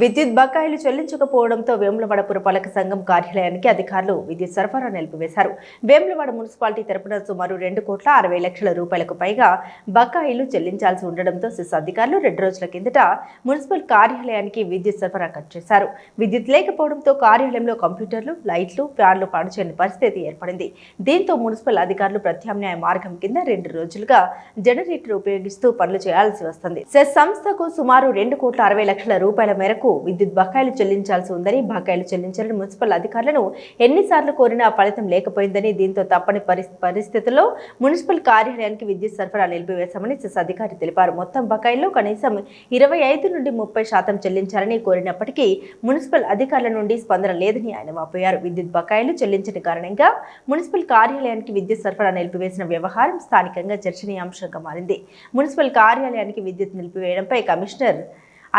విద్యుత్ బకాయిలు చెల్లించకపోవడంతో వేములవాడ పురపాలక సంఘం కార్యాలయానికి అధికారులు విద్యుత్ సరఫరా నిలిపివేశారు. వేములవాడ మున్సిపాలిటీ తరపున సుమారు రెండు కోట్ల అరవై లక్షల రూపాయలకు పైగా బకాయిలు చెల్లించాల్సి ఉండడంతో సిస్ అధికారులు రెండు రోజుల కిందట మున్సిపల్ కార్యాలయానికి విద్యుత్ సరఫరా కట్ చేశారు. విద్యుత్ లేకపోవడంతో కార్యాలయంలో కంప్యూటర్లు లైట్లు ఫ్యాన్లు పనిచేయని పరిస్థితి ఏర్పడింది. దీంతో మున్సిపల్ అధికారులు ప్రత్యామ్నాయ మార్గం కింద రెండు రోజులుగా జనరేటర్ ఉపయోగిస్తూ పనులు చేయాల్సి వస్తుంది. సెస్ సంస్థకు సుమారు రెండు కోట్ల అరవై లక్షల రూపాయల మేరకు విద్యుత్ బకాయిలు చెల్లించాల్సి ఉందని బకాయిలు చెల్లించాలని మున్సిపల్ అధికారులను ఎన్నిసార్లు కోరినా ఫలితం లేకపోయిందని దీంతో తప్పని పరి- పరిస్థితుల్లో మున్సిపల్ కార్యాలయానికి విద్యుత్ సరఫరా నిలిపివేశామని సెస్ అధికారి తెలిపారు. మొత్తం బకాయిల్లో కనీసం ఇరవై ఐదు నుండి ముప్పై శాతం చెల్లించాలని కోరినప్పటికీ మున్సిపల్ అధికారుల నుండి స్పందన లేదని ఆయన వాపోయారు. విద్యుత్ బకాయిలు చెల్లించని కారణంగా మున్సిపల్ కార్యాలయానికి విద్యుత్ సరఫరా నిలిపివేసిన వ్యవహారం స్థానికంగా చర్చనీయాంశంగా మారింది. మున్సిపల్ కార్యాలయానికి విద్యుత్ నిలిపివేయడంపై కమిషనర్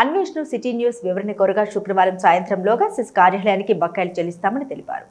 అన్వేషణ సిటీ న్యూస్ వివరణ కోరగా శుక్రవారం సాయంత్రంలోగా సిస్ కార్యాలయానికి బకాయిలు చెల్లిస్తామని తెలిపారు.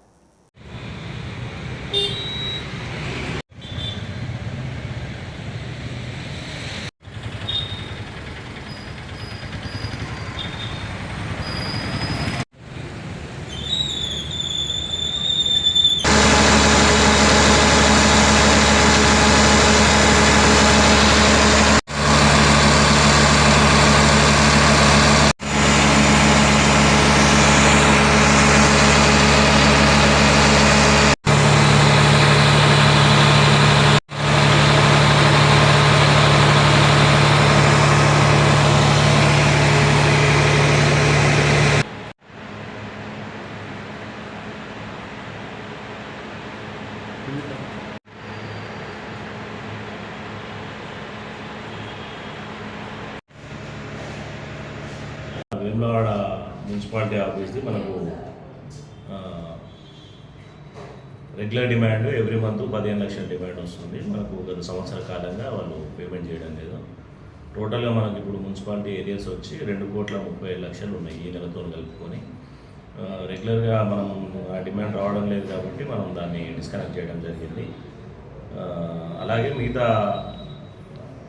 వేములవాడ మున్సిపాలిటీ ఆఫీస్ది మనకు రెగ్యులర్ డిమాండ్ ఎవ్రీ మంత్ పదిహేను లక్షల డిమాండ్ వస్తుంది. మనకు గత సంవత్సర కాలంగా వాళ్ళు పేమెంట్ చేయడం లేదు. టోటల్గా మనకి ఇప్పుడు మున్సిపాలిటీ ఏరియాస్ వచ్చి రెండు కోట్ల ముప్పై ఐదు లక్షలు ఉన్నాయి ఈ నెలతో కలుపుకొని. రెగ్యులర్గా మనం ఆ డిమాండ్ రావడం లేదు కాబట్టి మనం దాన్ని డిస్కనెక్ట్ చేయడం జరిగింది. అలాగే మిగతా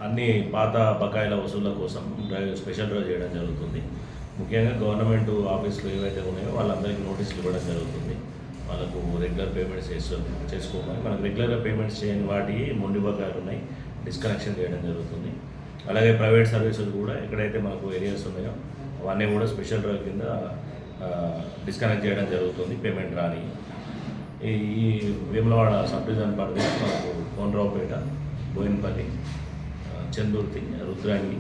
అన్ని పాత బకాయిల వసూళ్ళ కోసం డ్రైవ్ స్పెషల్ డ్రైవ్ చేయడం జరుగుతుంది. ముఖ్యంగా గవర్నమెంట్ ఆఫీసులు ఏవైతే ఉన్నాయో వాళ్ళందరికీ నోటీసులు ఇవ్వడం జరుగుతుంది. వాళ్ళకు రెగ్యులర్ పేమెంట్స్ చేసు చేసుకోమని మనకు రెగ్యులర్గా పేమెంట్స్ చేయని వాటి మొండి బకాయిలు ఉన్నాయి. డిస్కనెక్షన్ చేయడం జరుగుతుంది. అలాగే ప్రైవేట్ సర్వీసులు కూడా ఎక్కడైతే మనకు ఏరియాస్ ఉన్నాయో అవన్నీ కూడా స్పెషల్ డ్రైవ్ కింద డిస్కనెక్ట్ చేయడం జరుగుతుంది పేమెంట్ రాని. ఈ వేములవాడ సబ్ డివిజన్ పరిధిలో మనకు కోనరావుపేట బోయినపల్లి చందుర్తి రుద్రాంగి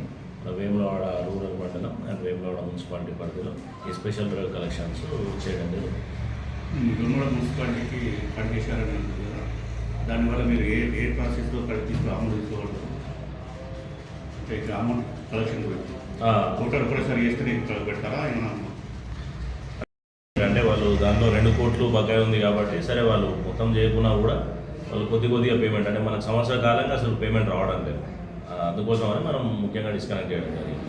వేములవాడ రూరల్ మండలం అండ్ వేములవాడ మున్సిపాలిటీ పరిధిలో ఈ స్పెషల్ డ్రైవ్ కలెక్షన్స్ చేయడం జరుగుతుంది. మున్సిపాలిటీకి కట్ చేశారని ఉంది కదా దానివల్ల మీరు ఏ ఏ ప్రాసెస్లో తీసుకు అమలు తీసుకోవడం అమౌంట్ కలెక్షన్ ఓటర్ కూడా సరి చేస్తే పెడతారా? ఏమన్నా అంటే వాళ్ళు దాంట్లో రెండు కోట్లు బకాయి ఉంది కాబట్టి సరే వాళ్ళు మొత్తం చేయకున్నా కూడా వాళ్ళు కొద్ది కొద్దిగా పేమెంట్ అంటే మనకు సంవత్సర కాలంగా అసలు పేమెంట్ రావడం లేదు. అందుకోసం అందుకోసమని మనం ముఖ్యంగా డిస్కనెక్ట్ చేయడం జరిగింది.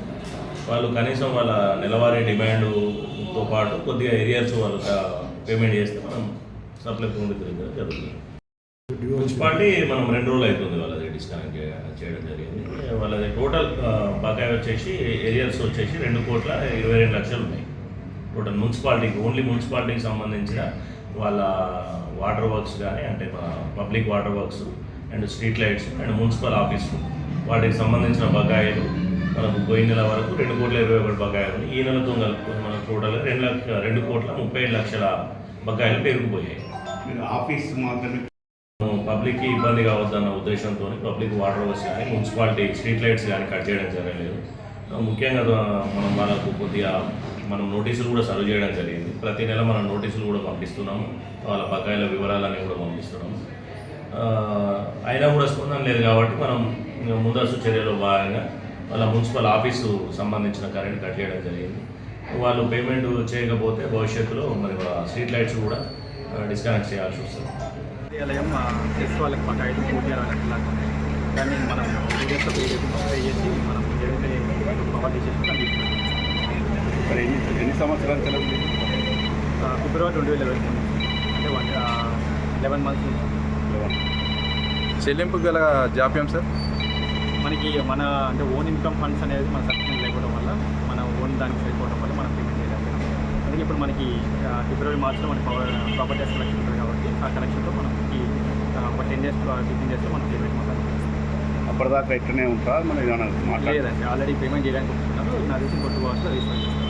వాళ్ళు కనీసం వాళ్ళ నెలవారీ డిమాండ్తో పాటు కొద్దిగా ఏరియాస్ వాళ్ళు పేమెంట్ చేస్తే మనం సప్లై పూర్తి జరుగుతుంది. మున్సిపాలిటీ మనం రెండు రోజులు అవుతుంది వాళ్ళది డిస్కనెక్ట్ చేయడం జరిగింది. వాళ్ళది టోటల్ బకాయి వచ్చేసి ఏరియాస్ వచ్చేసి రెండు కోట్ల ఇరవై రెండు లక్షలు ఉన్నాయి. టోటల్ మున్సిపాలిటీకి ఓన్లీ మున్సిపాలిటీకి సంబంధించిన వాళ్ళ వాటర్ వర్క్స్ కానీ అంటే public water works and street lights and municipal office వాటికి సంబంధించిన బకాయిలు మనకు పోయిన నెల వరకు రెండు కోట్ల ఇరవై ఒకటి బకాయిలు ఈ నెలతో కలుపుకొని మనకు టోటల్ రెండు లక్ష రెండు కోట్ల ముప్పై ఐదు లక్షల బకాయిలు పెరిగిపోయాయి ఆఫీస్ మాత్రమే పబ్లిక్కి ఇబ్బంది కావద్దన్న ఉద్దేశంతో పబ్లిక్ వాటర్ వర్క్స్ కానీ మున్సిపాలిటీ స్ట్రీట్ లైట్స్ కానీ కట్ చేయడం జరగలేదు. ముఖ్యంగా మనం వాళ్ళకు కొద్దిగా మనం నోటీసులు కూడా సర్వ్ చేయడం జరిగింది. ప్రతి నెల మనం నోటీసులు కూడా పంపిస్తున్నాము. వాళ్ళ బకాయిల వివరాలన్నీ కూడా పంపిస్తున్నాము. అయినా కూడా స్పందన లేదు కాబట్టి మనం ముందస్తు చర్యలో భాగంగా వాళ్ళ మున్సిపల్ ఆఫీసు సంబంధించిన కరెంట్ కట్ చేయడం జరిగింది. వాళ్ళు పేమెంట్ చేయకపోతే భవిష్యత్తులో మరి స్ట్రీట్ లైట్స్ కూడా డిస్కనెక్ట్ చేయాల్సి వస్తుంది. కార్యాలయం వాళ్ళకి బకాయిలు దాన్ని మనం చేసి మనం పవర్ మరి ఎన్ని ఎన్ని సంవత్సరాల? ఫిబ్రవరి రెండు వేల అంటే వన్ లెవెన్ మంత్స్ నుంచి. చెల్లింపు గల జాప్యం సార్? మనకి మన అంటే ఓన్ ఇన్కమ్ ఫండ్స్ అనేది మన సబ్సిడీ లేకపోవడం వల్ల మన ఓన్ దానికి సరిపోవడం వల్ల మనం పేమెంట్ మనకి ఆ, ఫిబ్రవరి మార్చ్లో మనకి పవర్ ప్రాపర్టీ ట్యాక్స్ కలెక్షన్ ఉంటుంది కాబట్టి ఆ కలెక్షన్తో మనకి ఆ, ఒక టెన్ డేస్ ఫిఫ్టీన్ డేస్లో మనం పేమెంట్ మొత్తం అప్పటిదాకా ఇక్కడనే ఉంటారా మనం ఏమైనా లేదండి ఆల్రెడీ పేమెంట్ చేయడానికి వస్తున్నారు నా తెలిసి ఇంకో టూ అవర్స్లో రీఫండ్ చేస్తాం